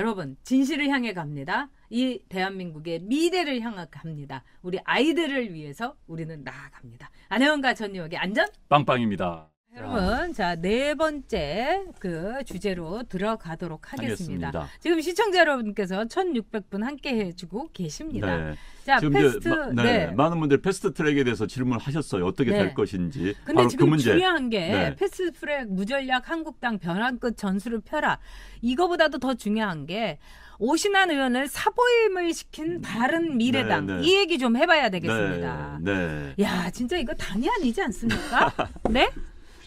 여러분 진실을 향해 갑니다. 이 대한민국의 미래를 향해 갑니다. 우리 아이들을 위해서 우리는 나아갑니다. 안혜원과 전유혁의 안전 빵빵입니다. 여러분, 자, 네 번째 그 주제로 들어가도록 하겠습니다. 하겠습니다. 지금 시청자 여러분께서 1600분 함께 해주고 계십니다. 네. 자, 지금 패스트, 이제 마, 네, 네. 많은 분들이 패스트 트랙에 대해서 질문하셨어요. 어떻게 네. 될 것인지. 근데 바로 지금 그 문제. 중요한 게 네. 패스트 트랙 무전략 한국당 변환 끝 전술을 펴라. 이거보다도 더 중요한 게 오신환 의원을 사보임을 시킨 바른 미래당 네, 네. 이 얘기 좀 해봐야 되겠습니다. 네. 네. 야, 진짜 이거 당이 아니지 않습니까? 네?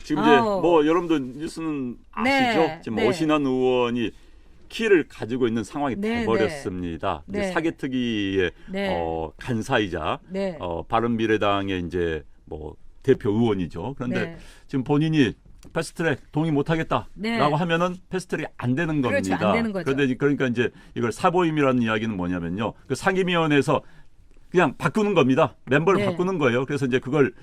지금 이제 아우. 뭐 여러분들 뉴스는 아시죠? 네, 지금 네. 오신환 의원이 키를 가지고 있는 상황이 네, 돼버렸습니다. 네. 이제 사개특위의 네. 어, 간사이자 네. 어, 바른미래당의 이제 뭐 대표 의원이죠. 그런데 네. 지금 본인이 패스트트랙 동의 못하겠다라고 네. 하면은 패스트트랙이 안 되는 그렇죠, 겁니다. 안 되는. 그런데 그러니까 이제 이걸 사보임이라는 이야기는 뭐냐면요. 그 상임위원회에서 그냥 바꾸는 겁니다. 멤버를 네. 바꾸는 거예요. 그래서 이제 그걸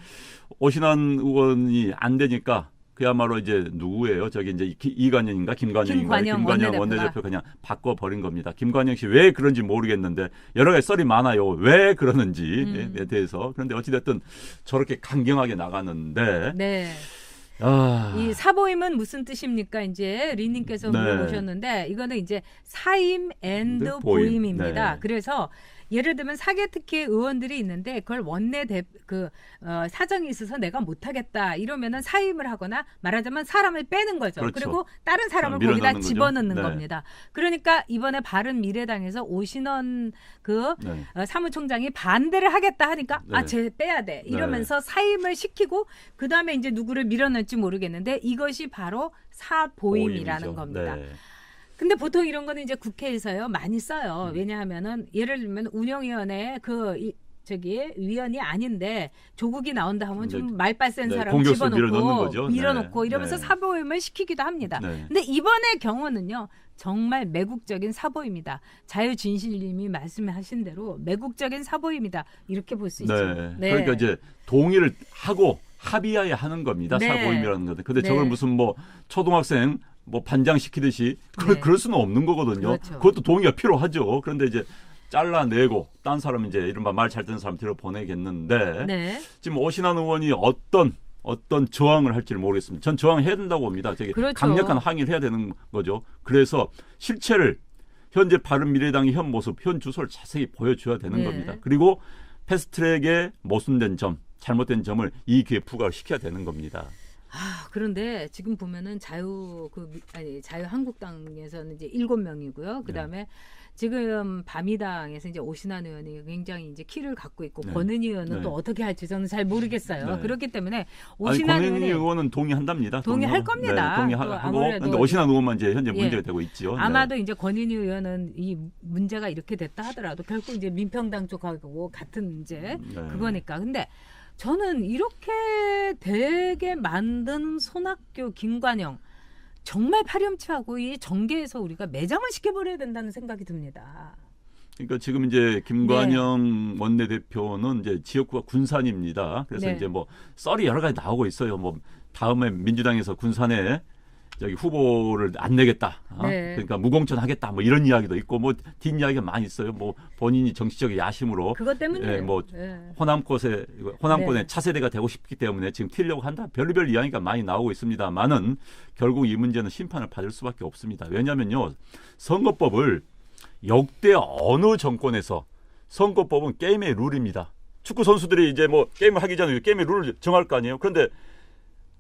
오신환 의원이 안 되니까 그야말로 이제 누구예요? 저기 이제 이- 이관영인가 김관영인가 김관영 김관영 원내대표가. 원내대표 그냥 바꿔 버린 겁니다. 김관영 씨 왜 그런지 모르겠는데 여러 가지 썰이 많아요. 왜 그러는지에 음. 대해서 그런데 어찌 됐든 저렇게 강경하게 나가는데 네. 아, 이 사보임은 무슨 뜻입니까? 이제 리님께서 네. 물어보셨는데 이거는 이제 사임 앤드 앤드 보임. 보임입니다. 네. 그래서 예를 들면 사개특위 의원들이 있는데 그걸 원내 대, 그 어, 사정이 있어서 내가 못하겠다 이러면은 사임을 하거나 말하자면 사람을 빼는 거죠. 그렇죠. 그리고 다른 사람을 밀어넣는 거기다 거죠. 집어넣는 네. 겁니다. 그러니까 이번에 바른 미래당에서 오신원 그 네. 어, 사무총장이 반대를 하겠다 하니까 네. 아, 쟤 빼야 돼. 이러면서 사임을 시키고 그 다음에 이제 누구를 밀어넣을지 모르겠는데 이것이 바로 사보임이라는 보임이죠. 겁니다. 네. 근데 보통 이런 거는 이제 국회에서요 많이 써요. 음. 왜냐하면은 예를 들면 운영위원회 그 이, 저기 위원이 아닌데 조국이 나온다 하면 좀 네. 말빨 센 네, 사람 공격수 집어넣고. 밀어넣고 네. 이러면서 네. 사보임을 시키기도 합니다. 네. 근데 이번의 경우는요. 정말 매국적인 사보입니다. 자유진실님이 말씀하신 대로 매국적인 사보입니다. 이렇게 볼 수 있죠. 네. 그러니까 이제 동의를 하고 합의하에 하는 겁니다. 네. 사보임이라는 것은. 근데 네. 저걸 무슨 뭐 초등학생 뭐 반장 시키듯이 그, 네. 그럴 수는 없는 거거든요. 그렇죠. 그것도 동의가 필요하죠. 그런데 이제 잘라내고 딴 사람 이제 이른바 말 잘 듣는 사람 들어 보내겠는데 네. 지금 오신환 의원이 어떤 어떤 저항을 할지 를 모르겠습니다. 전 저항해야 된다고 봅니다. 저기 그렇죠. 강력한 항의를 해야 되는 거죠. 그래서 실체를 현재 바른미래당의 현 모습, 현 주소를 자세히 보여줘야 되는 네. 겁니다. 그리고 패스트트랙의 모순된 점, 잘못된 점을 이 기회에 부각시켜야 되는 겁니다. 아, 그런데 지금 보면은 자유 그 미- 아니 자유 한국당에서는 이제 일곱 명이고요. 그다음에 지금 바미당에서 이제 오신환 의원이 굉장히 이제 키를 갖고 있고 네. 권은희 의원은 네. 또 어떻게 할지 저는 잘 모르겠어요. 네. 그렇기 때문에 오신환 권은희 의원이 의원은 동의한답니다. 동의할. 겁니다. 네, 또 동의하고 근데 오신환 의원만 이제 현재 예. 문제가 되고 있죠. 네. 아마도 이제 권인희 의원은 이 문제가 이렇게 됐다 하더라도 결국 이제 민평당 쪽하고 같은 이제 네. 그거니까. 근데 저는 이렇게 되게 만든 손학규, 김관영 정말 파렴치하고 이 정계에서 우리가 매장을 시켜버려야 된다는 생각이 듭니다. 그러니까 지금 이제 김관영 원내대표는 이제 지역구가 군산입니다. 그래서 네. 이제 뭐 썰이 여러 가지 나오고 있어요. 뭐 다음에 민주당에서 군산에 저기 후보를 안 내겠다. 어? 네. 그러니까 무공천 하겠다. 뭐 이런 이야기도 있고 뭐 뒷이야기가 많이 있어요. 뭐 본인이 정치적 야심으로 그것 때문에 예, 뭐 예. 호남권에 호남권의 네. 차세대가 되고 싶기 때문에 지금 튀려고 한다. 별별 이야기가 많이 나오고 있습니다만은 결국 이 문제는 심판을 받을 수밖에 없습니다. 왜냐하면요 선거법을 역대 어느 정권에서 선거법은 게임의 룰입니다. 축구 선수들이 이제 뭐 게임을 하기 전에 게임의 룰을 정할 거 아니에요. 그런데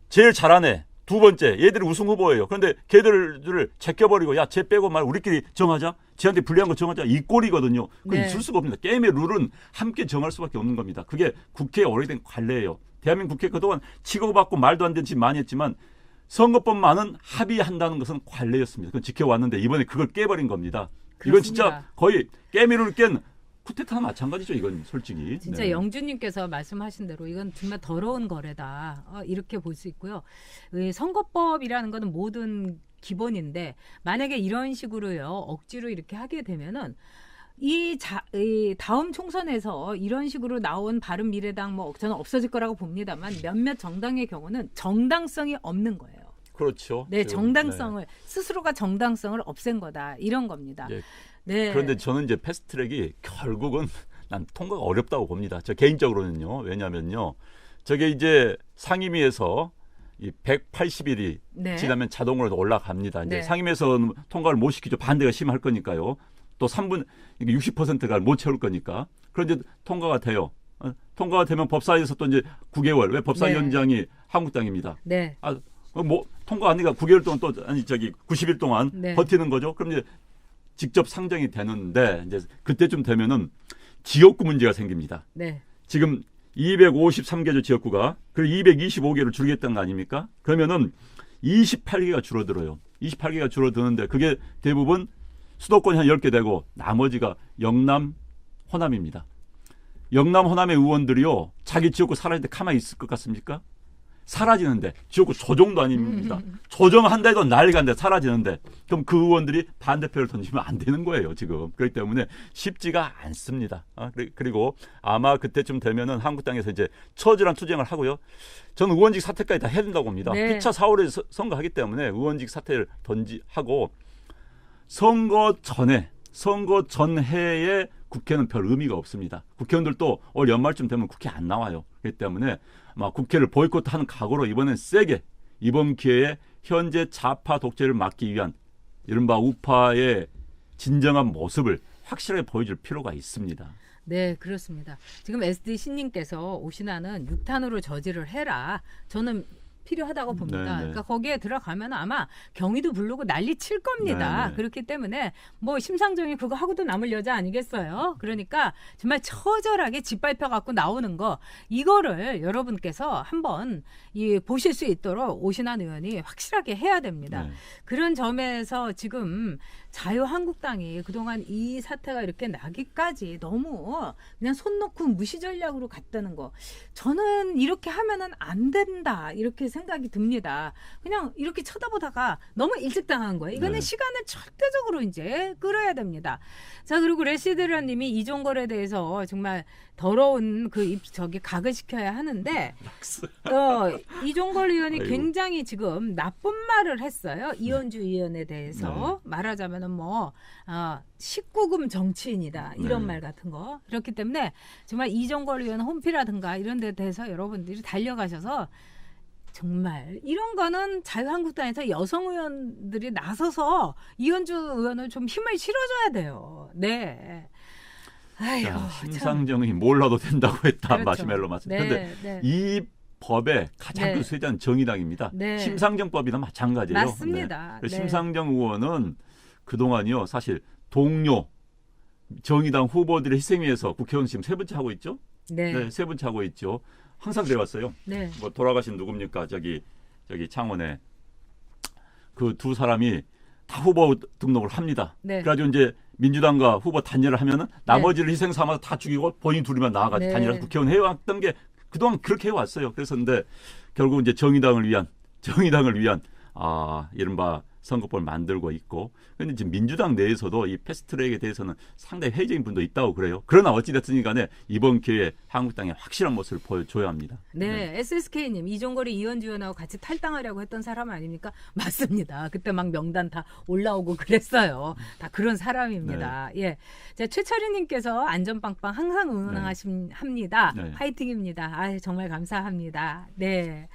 제일 잘하네. 두 번째 얘들이 우승 후보예요. 그런데 걔들을 제껴버리고 야 쟤 빼고 말 우리끼리 정하자. 쟤한테 불리한 거 정하자. 이 꼴이거든요. 그건 네. 있을 수가 없습니다. 게임의 룰은 함께 정할 수밖에 없는 겁니다. 그게 국회의 오래된 관례예요. 대한민국 국회 그동안 치고받고 말도 안 되는 짓 많이 했지만 선거법만은 합의한다는 것은 관례였습니다. 그건 지켜왔는데 이번에 그걸 깨버린 겁니다. 이건 진짜 그렇습니다. 거의 게임의 룰을 깬 쿠데타나 마찬가지죠. 이건 솔직히. 진짜 네. 영주님께서 말씀하신 대로 이건 정말 더러운 거래다 어, 이렇게 볼 수 있고요. 이 선거법이라는 거는 모든 기본인데 만약에 이런 식으로요 억지로 이렇게 하게 되면은 이, 자, 이 다음 총선에서 이런 식으로 나온 바른 미래당 뭐 저는 없어질 거라고 봅니다만 몇몇 정당의 경우는 정당성이 없는 거예요. 그렇죠. 네, 지금, 정당성을 스스로가 정당성을 없앤 거다 이런 겁니다. 예. 네. 그런데 저는 이제 패스트트랙이 결국은 난 통과가 어렵다고 봅니다. 저 개인적으로는요. 왜냐면요. 저게 이제 상임위에서 이 180일이 네. 지나면 자동으로 올라갑니다. 이제 네. 상임위에서 통과를 못 시키죠. 반대가 심할 거니까요. 또 3분 이게 60%가 못 채울 거니까. 그런데 통과가 돼요. 어, 통과가 되면 법사위에서 또 이제 9개월 왜 법사위원장이 한국당입니다. 네. 아, 어, 뭐 통과 안 하니까 9개월 동안 또 아니 저기 90일 동안 네. 버티는 거죠. 그럼 이제 직접 상정이 되는데 이제 그때쯤 되면은 지역구 문제가 생깁니다. 네. 지금 253개조 지역구가 그리고 225개를 줄이겠다는 거 아닙니까? 그러면은 28개가 줄어들어요. 28개가 줄어드는데 그게 대부분 수도권이 한 10개 되고 나머지가 영남, 호남입니다. 영남, 호남의 의원들이요. 자기 지역구 사라질 때 가만히 있을 것 같습니까? 사라지는데 지역구 조정도 아닙니다. 해도 난리가 난데 사라지는데 그럼 그 의원들이 반대표를 던지면 안 되는 거예요 지금 그렇기 때문에 쉽지가 않습니다. 아, 그리- 그리고 아마 그때쯤 되면은 한국 당에서 이제 처절한 투쟁을 하고요. 저는 의원직 사퇴까지 다 해야 된다고 봅니다. 네. 피차 4월에 서- 선거하기 때문에 의원직 사퇴를 던지하고 선거 전에 선거 전해에 국회는 별 의미가 없습니다. 국회의원들도 올 연말쯤 되면 국회 안 나와요. 그렇기 때문에 아마 국회를 보이콧하는 각오로 이번엔 세게 이번 기회에 현재 좌파 독재를 막기 위한 이른바 우파의 진정한 모습을 확실하게 보여줄 필요가 있습니다. 네, 그렇습니다. 지금 SD 신님께서 오신하는 6탄으로 저지를 해라. 저는 필요하다고 봅니다. 네, 네. 그러니까 거기에 들어가면 아마 경위도 부르고 난리 칠 겁니다. 네, 네. 그렇기 때문에 뭐 심상정이 그거 하고도 남을 여자 아니겠어요? 그러니까 정말 처절하게 짓밟혀 갖고 나오는 거 이거를 여러분께서 한번 이 보실 수 있도록 오신한 의원이 확실하게 해야 됩니다. 네. 그런 점에서 지금 자유한국당이 그동안 이 사태가 이렇게 나기까지 너무 그냥 손 놓고 무시 전략으로 갔다는 거 저는 이렇게 하면은 안 된다 이렇게 생각 이 듭니다. 그냥 이렇게 쳐다보다가 너무 일찍 당한 거예요. 이거는 네. 시간을 절대적으로 이제 끌어야 됩니다. 자 그리고 레시드라 님이 이종걸에 대해서 정말 더러운 그 입 저기 각을 시켜야 하는데 어, 이종걸 의원이 아이고. 굉장히 지금 나쁜 말을 했어요. 이현주 의원에 대해서 말하자면은 뭐 어, 19금 정치인이다 이런 네. 말 같은 거 그렇기 때문에 정말 이종걸 의원 홈피라든가 이런 데 대해서 여러분들이 달려가셔서 정말 이런 거는 자유한국당에서 여성 의원들이 나서서 이현주 의원을 좀 힘을 실어줘야 돼요. 네. 아유. 심상정이 몰라도 된다고 했다 그렇죠. 마시멜로 맞습니다 그런데 네, 네. 이 법의 가장 네. 큰 수혜자는 정의당입니다. 네. 심상정법이나 마찬가지예요. 맞습니다. 네. 네. 심상정 의원은 그동안이요 사실 동료 정의당 후보들의 희생 위해서 국회의원 지금 세 번째 하고 있죠. 네. 네, 세 번째 하고 있죠. 항상 그래왔어요. 네. 뭐 돌아가신 누굽니까? 저기 저기 창원에 그 두 사람이 다 후보 등록을 합니다. 네. 그래가지고 이제 민주당과 후보 단일을 하면은 나머지를 희생 삼아서 다 죽이고 본인 둘이만 나와가지고 네. 단일해서 국회의원 해왔던 게 그동안 그렇게 해왔어요. 그래서 근데 결국 이제 정의당을 위한 정의당을 위한 아 이른바 선거법을 만들고 있고 근데 지금 민주당 내에서도 이 패스트트랙에 대해서는 상당히 회의적인 분도 있다고 그래요. 그러나 어찌됐든 간에 이번 기회에 한국당의 확실한 모습을 보여줘야 합니다. 네, SSK님 이종걸이 이현주 의원하고 같이 탈당하려고 했던 사람 아닙니까? 맞습니다. 그때 막 명단 다 올라오고 그랬어요. 다 그런 사람입니다. 예, 자 최철희님께서 안전빵빵 항상 응원하십니다. 네. 파이팅입니다. 아 정말 감사합니다. 네.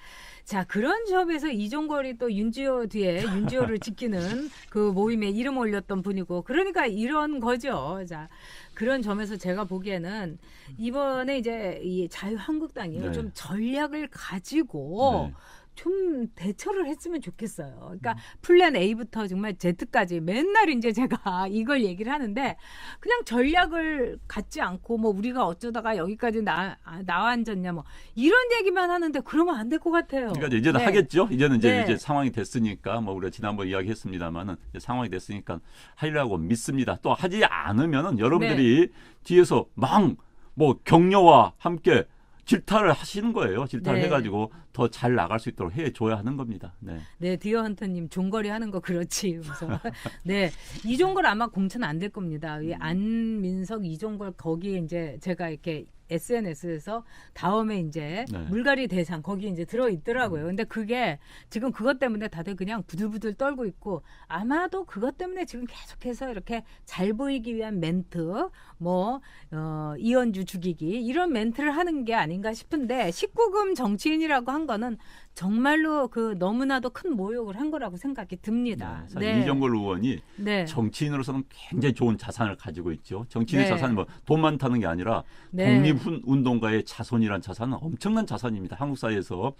자 그런 점에서 이종걸이 또 윤지호 뒤에 윤지호를 지키는 그 모임에 이름 올렸던 분이고 그러니까 이런 거죠. 자 그런 점에서 제가 보기에는 이번에 이제 이 자유한국당이 네. 좀 전략을 가지고 네. 좀 대처를 했으면 좋겠어요. 그러니까 음. 플랜 A부터 정말 Z까지 맨날 이제 제가 이걸 얘기를 하는데 그냥 전략을 갖지 않고 뭐 우리가 어쩌다가 여기까지 나, 아, 나와 앉았냐 뭐 이런 얘기만 하는데 그러면 안 될 것 같아요. 그러니까 이제는 네. 하겠죠. 이제는 이제, 네. 이제 상황이 됐으니까 뭐 우리가 지난번 이야기했습니다만은 상황이 됐으니까 하려고 믿습니다. 또 하지 않으면은 여러분들이 네. 뒤에서 막뭐 격려와 함께 질타를 하시는 거예요. 질타를 네. 해가지고 더 잘 나갈 수 있도록 해줘야 하는 겁니다. 네. 네, 디어 헌터님 종거리 하는 거 그렇지. 그래서 네 이종걸 아마 공천 안 될 겁니다. 이 안민석 이종걸 거기에 이제 제가 이렇게 SNS에서 다음에 이제 네. 물갈이 대상 거기 이제 들어 있더라고요. 근데 그게 지금 그것 때문에 다들 그냥 부들부들 떨고 있고 아마도 그것 때문에 지금 계속해서 이렇게 잘 보이기 위한 멘트, 뭐 어, 이현주 죽이기 이런 멘트를 하는 게 아닌가 싶은데 19금 정치인이라고 한 거는 정말로 그 너무나도 큰 모욕을 한 거라고 생각이 듭니다. 네, 사실 이정걸 의원이 네. 정치인으로서는 굉장히 좋은 자산을 가지고 있죠. 정치인의 네. 자산은 뭐 돈 많다는 게 아니라 네. 독립운동가의 자손이란 자산은 엄청난 자산입니다. 한국 사회에서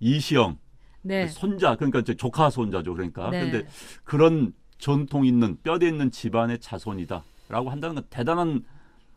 이시영 네. 손자 그러니까 이제 조카 손자죠. 그러니까 네. 그런데 그런 전통 있는 뼈대 있는 집안의 자손이다라고 한다는 건 대단한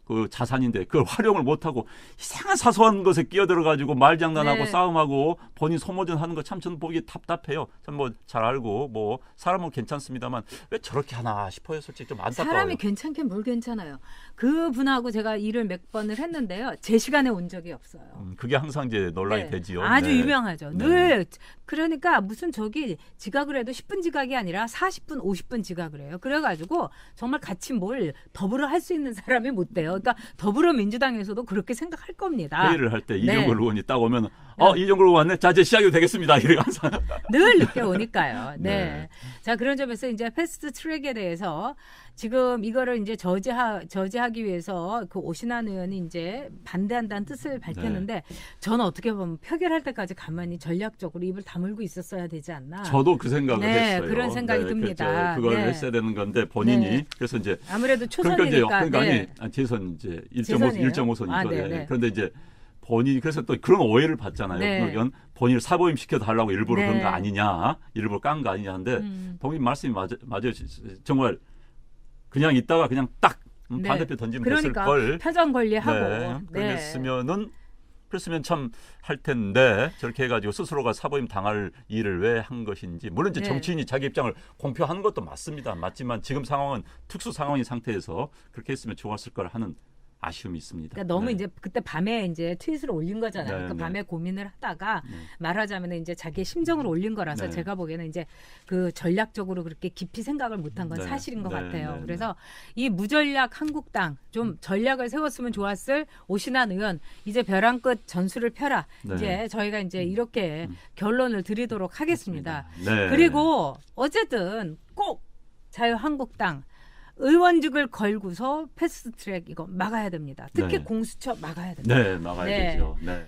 그 자산인데 그걸 활용을 못하고 이상한 사소한 것에 끼어들어 가지고 말장난하고 네. 싸움하고 본인 소모전 하는 거 참 저는 보기 답답해요. 참뭐잘 알고 뭐 사람은 괜찮습니다만 왜 저렇게 하나 싶어요. 솔직히 좀 안타까워요. 사람이 괜찮긴 뭘 괜찮아요. 그 분하고 제가 일을 몇 번을 했는데요. 제 시간에 온 적이 없어요. 음, 그게 항상 이제 논란이 네. 되지요. 아주 네. 유명하죠. 네. 늘 그러니까 무슨 저기 지각을 해도 10분 지각이 아니라 40분, 50분 지각을 해요. 그래가지고 정말 같이 뭘 더불어 할 수 있는 사람이 못 돼요. 그러니까 더불어민주당에서도 그렇게 생각할 겁니다. 회의를 할때 네. 이정걸 의원이 딱 오면 어 이정걸 의원 왔네. 자 이제 시작이 되겠습니다. 이렇게 항상 늘 늦게 오니까요. 네. 네. 자, 그런 점에서 이제 패스트 트랙에 대해서 지금 이거를 이제 저지하, 저지하기 위해서 그 오신환 의원이 이제 반대한다는 뜻을 밝혔는데 네. 저는 어떻게 보면 표결할 때까지 가만히 전략적으로 입을 다물고 있었어야 되지 않나. 저도 그 생각을 네, 했어요. 그런 생각이 듭니다. 그걸 네. 했어야 되는 건데 본인이 네. 그래서 이제 아무래도 그러니까 이제 초선이니까. 그러니까 네. 아니 재선 이제 1.5 재선이에요? 1.5선이죠. 아, 네, 네. 그런데 이제 본인이 그래서 또 그런 오해를 받잖아요. 네. 그러면 본인을 사보임 시켜 달라고 일부러 네. 그런 거 아니냐, 일부러 깐 거 아니냐는데 음. 본인 말씀이 맞아, 맞아요. 정말 그냥 있다가 그냥 딱 음, 네. 반대편 던지면 그러니까 됐을 걸. 표정 관리하고. 네. 네. 그랬으면은 그랬으면 참 할 텐데 저렇게 해가지고 스스로가 사보임 당할 일을 왜 한 것인지 물론 이제 네. 정치인이 자기 입장을 공표하는 것도 맞습니다. 맞지만 지금 상황은 특수 상황인 상태에서 그렇게 했으면 좋았을 걸 하는 아쉬움이 있습니다. 그러니까 너무 네. 이제 그때 밤에 이제 트윗을 올린 거잖아요. 네, 그 네. 밤에 고민을 하다가 네. 말하자면 이제 자기의 심정을 올린 거라서 네. 제가 보기에는 이제 그 전략적으로 그렇게 깊이 생각을 못한 건 네. 사실인 것 네, 같아요. 네, 그래서 이 무전략 한국당 좀 전략을 세웠으면 좋았을 오신환 의원 이제 벼랑 끝 전술을 펴라. 네. 이제 저희가 이제 이렇게 결론을 드리도록 하겠습니다. 네. 그리고 어쨌든 꼭 자유한국당 의원직을 걸고서 패스트트랙 이거 막아야 됩니다. 특히 네. 공수처 막아야 됩니다. 네, 막아야 네. 되죠. 네.